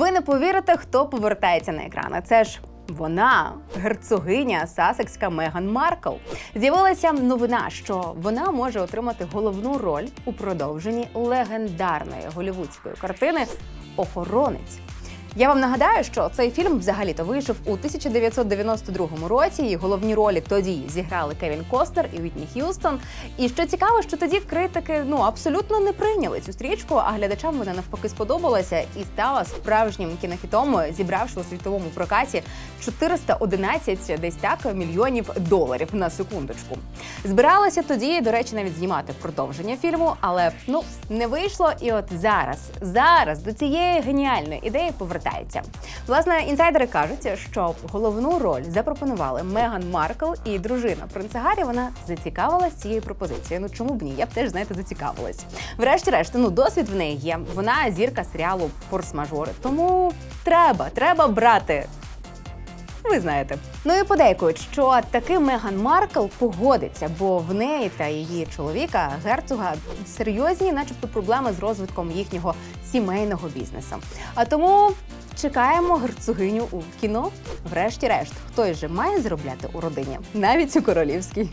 Ви не повірите, хто повертається на екрани. Це ж. Вона герцогиня Сасекська Меган Маркл. З'явилася новина, що вона може отримати головну роль у продовженні легендарної голівудської картини Охоронець. Я вам нагадаю, що цей фільм взагалі-то вийшов у 1992 році. І головні ролі тоді зіграли Кевін Костнер і Вітні Х'юстон. І що цікаво, що тоді критики ну абсолютно не прийняли цю стрічку, а глядачам вона навпаки сподобалася і стала справжнім кінофітом, зібравши у світовому прокаті 411 десь так мільйонів доларів на секундочку. Збиралася тоді, до речі, навіть знімати продовження фільму, але ну не вийшло. І от зараз, зараз до цієї геніальної ідеї повертається. Власне, інсайдери кажуть, що головну роль запропонували Меган Маркл і дружина принца Гаррі. Вона зацікавилась цією пропозицією. Ну чому б ні? Я б теж знаєте зацікавилась. Врешті-решт, ну досвід в неї є. Вона зірка серіалу Форс-мажори. Тому треба, треба брати. Ви знаєте. Ну і подейкують, що таки Меган Маркл погодиться, бо в неї та її чоловіка герцога серйозні, начебто, проблеми з розвитком їхнього сімейного бізнесу. А тому чекаємо герцогиню у кіно. Врешті-решт, хтось же має заробляти у родині, навіть у королівській.